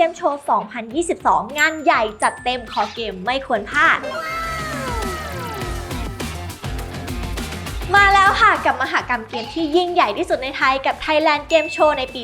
เกมโชว์ 2022 งานใหญ่จัดเต็มคอเกมไม่ควรพลาด มาแล้วค่ะกับมหากรรมเกมที่ยิ่งใหญ่ที่สุดในไทยกับ Thailand Game Show ในปี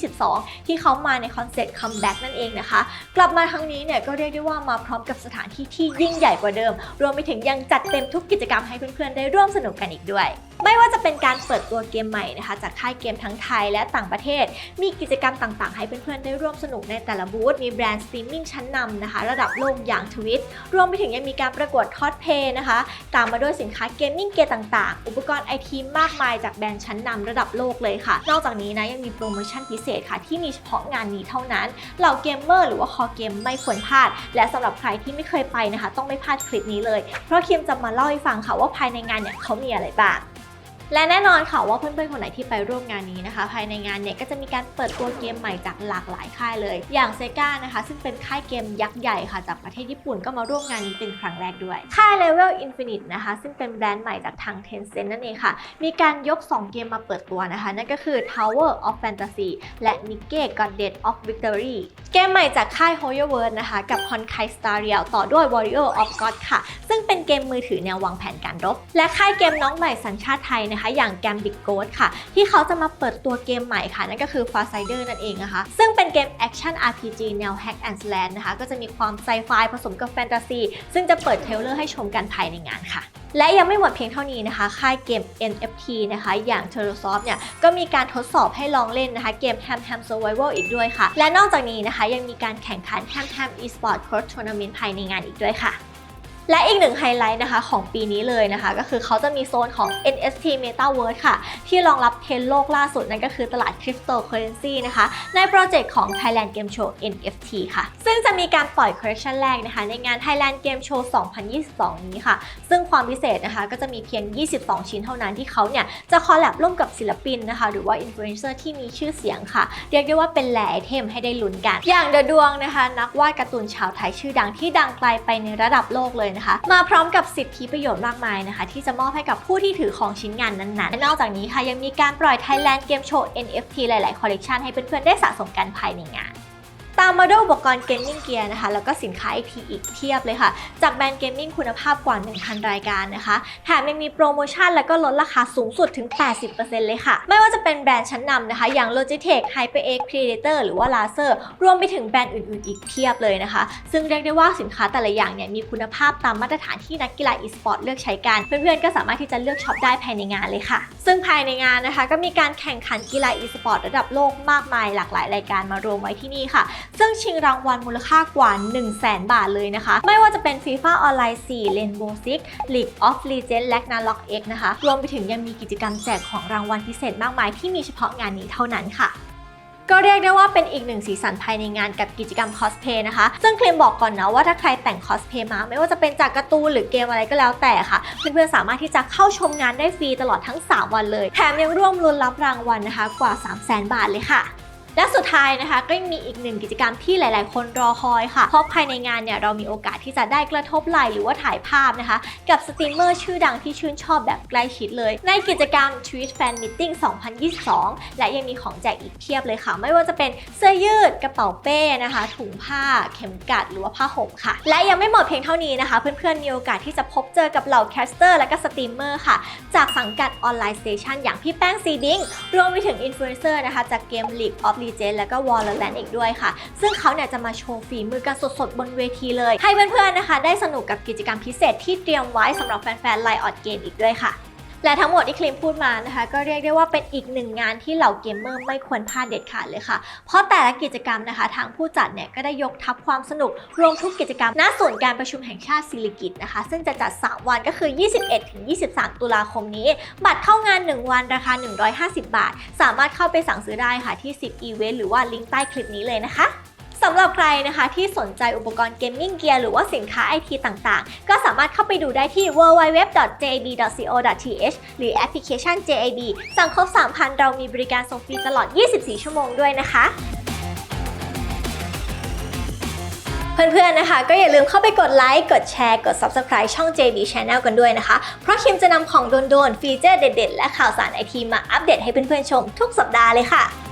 2022 ที่เขามาในคอนเซ็ปต์ comeback นั่นเองนะคะ กลับมาครั้งนี้เนี่ยก็เรียกได้ว่ามาพร้อมกับสถานที่ที่ยิ่งใหญ่กว่าเดิม รวมไปถึงยังจัดเต็มทุกกิจกรรมให้เพื่อนๆ ได้ร่วมสนุกกันอีกด้วย ไม่ว่าจะเป็นการเปิดตัวเกมใหม่นะคะ จากค่ายเกมทั้งไทยและต่างประเทศ มีกิจกรรมต่างๆ ให้เพื่อนๆ ได้ร่วมสนุกในแต่ละบูธ มีแบรนด์สตรีมมิ่งชั้นนำนะคะ ระดับโลกอย่างทวิต รวมไปถึงยังมีการประกวดคอสเพย์นะคะ ตามมาด้วยสินค้าเกมมิ่งเกมต่างๆ อุปกรณ์ไอทีมากมายจากแบรนด์ชั้นนำระดับโลกเลยค่ะ นอกจากนี้นะยังมีโปรโมชั่นพิเศษค่ะ ที่มีเฉพาะงานนี้เท่านั้น เหล่าเกมเมอร์หรือว่าคอเกมไม่ควรพลาด และสำหรับใครที่ไม่เคยไปนะคะ ต้องไม่พลาดคลิปนี้เลย เพราะคิมจะมาเล่าให้ฟังค่ะว่าภายในงานเนี่ยเขามีอะไรบ้าง และแน่นอนค่ะว่าเพื่อนๆคนไหนที่ไปร่วมงานนี้นะคะ ภายในงานเนี่ยก็จะมีการเปิดตัวเกมใหม่จากหลากหลายค่ายเลย อย่างเซกานะคะ ซึ่งเป็นค่ายเกมยักษ์ใหญ่ค่ะจากประเทศญี่ปุ่นก็มาร่วมงานนี้เป็นครั้งแรกด้วย ค่าย Level Infinite นะคะ ซึ่งเป็นแบรนด์ใหม่จากทาง Tencent นั่นเองค่ะ มีการยก 2 เกมมาเปิดตัวนะคะ นั่นก็คือ Tower of Fantasy และ n i k e Goddess of Victory เกมใหม่จากค่าย Hoyoverse นะคะกับ Honkai Star Rail ต่อด้วย Warrior of God ค่ะ ซึ่งเป็นเกมมือถือแนววางแผนการรบ และค่ายเกมน้องใหม่สัญชาติไทยนะคะอย่าง Gambit Ghost ค่ะ ที่เขาจะมาเปิดตัวเกมใหม่ค่ะ นั่นก็คือ Far Sider นั่นเองนะคะ ซึ่งเป็นเกม Action RPG แนว Hack and Slash นะคะ ก็จะมีความไซไฟผสมกับแฟนตาซี ซึ่งจะเปิดเทรลเลอร์ให้ชมกันภายในงานค่ะ และยังไม่หมดเพียงเท่านี้นะคะ ค่ายเกม NFT นะคะอย่าง t e r r o s o f t เนี่ยก็มีการทดสอบให้ลองเล่นนะคะเกม Ham Ham Survival อีกด้วยค่ะ และนอกจากนี้นะคะยังมีการแข่งขัน Ham Ham Esport Cross Tournament ภายในงานอีกด้วยค่ะ และอีกหนึ่งไฮไลท์นะคะของปีนี้เลยนะคะ ก็คือเขาจะมีโซนของ NFT Metaverse ค่ะ ที่รองรับเทรนด์โลกล่าสุดนั่นก็คือตลาด Cryptocurrency นะคะ ในโปรเจกต์ของ Thailand Game Show NFT ค่ะ ซึ่งจะมีการปล่อยคอลเลคชันแรกนะคะในงาน Thailand Game Show 2022 นี้ค่ะ ซึ่งความพิเศษนะคะก็จะมีเพียง 22 ชิ้นเท่านั้นที่เขาเนี่ยจะคอลแลบร่วมกับศิลปินนะคะ หรือว่าอินฟลูเอนเซอร์ที่มีชื่อเสียงค่ะ เรียกได้ว่าเป็นแหล่ไอเทมให้ได้ลุ้นกัน อย่างเดอะดวงนะคะ นักวาดการ์ตูนชาวไทยชื่อดังที่ดังไกลไปในระดับโลกเลยนะคะ มาพร้อมกับสิทธิประโยชน์มากมายนะคะ ที่จะมอบให้กับผู้ที่ถือของชิ้นงานนั้นๆและนอกจากนี้ค่ะยังมีการปล่อย Thailand Game Show NFT หลายๆคอลเลกชันให้เพื่อนๆได้สะสมกันภายในงาน ตามมาด้วยอุปกรณ์เกมมิ่งเกียร์นะคะ แล้วก็สินค้าไอทีอีกเพียบเลยค่ะ จากแบรนด์เกมมิ่งคุณภาพกว่า 1,000 รายการนะคะ แถมยังมีโปรโมชั่นแล้วก็ลดราคาสูงสุดถึง 80%เลยค่ะ ไม่ว่าจะเป็นแบรนด์ชั้นนำนะคะ อย่าง Logitech HyperX Predator หรือว่า Laser รวมไปถึงแบรนด์อื่นๆ อีกเพียบเลยนะคะ ซึ่งเรียกได้ว่าสินค้าแต่ละอย่างเนี่ยมีคุณภาพตามมาตรฐานที่นักกีฬา e-sport เลือกใช้กัน เพื่อนๆ ก็สามารถที่จะเลือกช็อปได้ภายในงานเลยค่ะ ซึ่งภายในงานนะคะก็มีการแข่งขันกีฬา e-sport ระดับโลกมากมายหลากหลายรายการมารวมไว้ที่นี่ค่ะซึ่งชิงรางวัลมูลค่ากว่า 1 0 0 0 0แบาทเลยนะคะ ไม่ว่าจะเป็น FIFA Online 4 Rainbow Six League of Legends และ Ragnarok X นะคะ รวมไปถึงยังมีกิจกรรมแจกของรางวัลพิเศษมากมายที่มีเฉพาะงานนี้เท่านั้นค่ะก็เรียกได้ว่าเป็นอีกหนึ่งสีสันภายในงานกับกิจกรรมคอสเพย์นะคะ ซึ่งเคลมบอกก่อนนะว่าถ้าใครแต่งคอสเพย์มา ไม่ว่าจะเป็นจากการ์ตูนหรือเกมอะไรก็แล้วแต่ค่ะ เพื่อนๆสามารถที่จะเข้าชมงานได้ฟรีตลอดทั้ง 3 วันเลย แถมยังร่วมลุ้นรับรางวัลนะคะกว่า 3 0 0 0 0 0 บาทเลยค่ะ และสุดท้ายนะคะก็ยังมีอีกหนึ่งกิจกรรมที่หลาย ๆ คนรอคอยค่ะ เพราะภายในงานเนี่ยเรามีโอกาสที่จะได้กระทบไหลหรือว่าถ่ายภาพนะคะ กับสตรีมเมอร์ชื่อดังที่ชื่นชอบแบบใกล้ชิดเลย ในกิจกรรม Twitch Fan Meeting 2022 และยังมีของแจกอีกเพียบเลยค่ะ ไม่ว่าจะเป็นเสื้อยืดกระเป๋าเป้นะคะ ถุงผ้า เข็มกลัดหรือว่าผ้าห่มค่ะ และยังไม่หมดเพียงเท่านี้นะคะ เพื่อน ๆ มีโอกาสที่จะพบเจอกับเหล่าแคสเตอร์และก็สตรีมเมอร์ค่ะ จากสังกัดออนไลน์สเตชันอย่างพี่แป้งซีดิงรวมไปถึงอินฟลูเอนเซอร์นะคะจากเกม League of Legends และก็ Valorant อีกด้วยค่ะ ซึ่งเขาเนี่ยจะมาโชว์ฝีมือกันสดๆ บนเวทีเลย ให้เพื่อนๆนะคะ ได้สนุกกับกิจกรรมพิเศษที่เตรียมไว้สำหรับแฟนๆไลออดเกมอีกด้วยค่ะ และทั้งหมดที่คลิมพูดมานะคะก็เรียกได้ว่าเป็นอีกหนึ่งงานที่เหล่าเกมเมอร์ไม่ควรพลาดเด็ดขาดเลยค่ะ เพราะแต่ละกิจกรรมนะคะ ทางผู้จัดเนี่ยก็ได้ยกทับความสนุก รวมทุกกิจกรรมณศูนย์การประชุมแห่งชาติศิริกิตนะคะ ซึ่งจะจัด 3 วันก็คือ 21-23 ตุลาคมนี้ บัตรเข้างาน 1 วันราคา 150 บาท สามารถเข้าไปสั่งซื้อได้ค่ะที่10อีเวนต์หรือว่าลิงก์ใต้คลิปนี้เลยนะคะำหรับใครนะคะที่สนใจอุปกรณ์เกมมิ่งเกียร์หรือว่าสินค้าไอทีต่างๆ ก็สามารถเข้าไปดูได้ที่ www.jab.co.th หรือแอปพลิเคชัน JAB สั่งครบ 3,000 เรามีบริการส่งฟรีตลอด 24 ชั่วโมงด้วยนะคะเพื่อนๆ นะคะ ก็อย่าลืมเข้าไปกดไลค์ กดแชร์ กด Subscribe ช่อง JB Channel กันด้วยนะคะ เพราะคิมจะนำของโดนๆ ฟีเจอร์เด็ดๆ และข่าวสารไอทีมาอัปเดตให้เพื่อนๆ ชมทุกสัปดาห์เลยค่ะ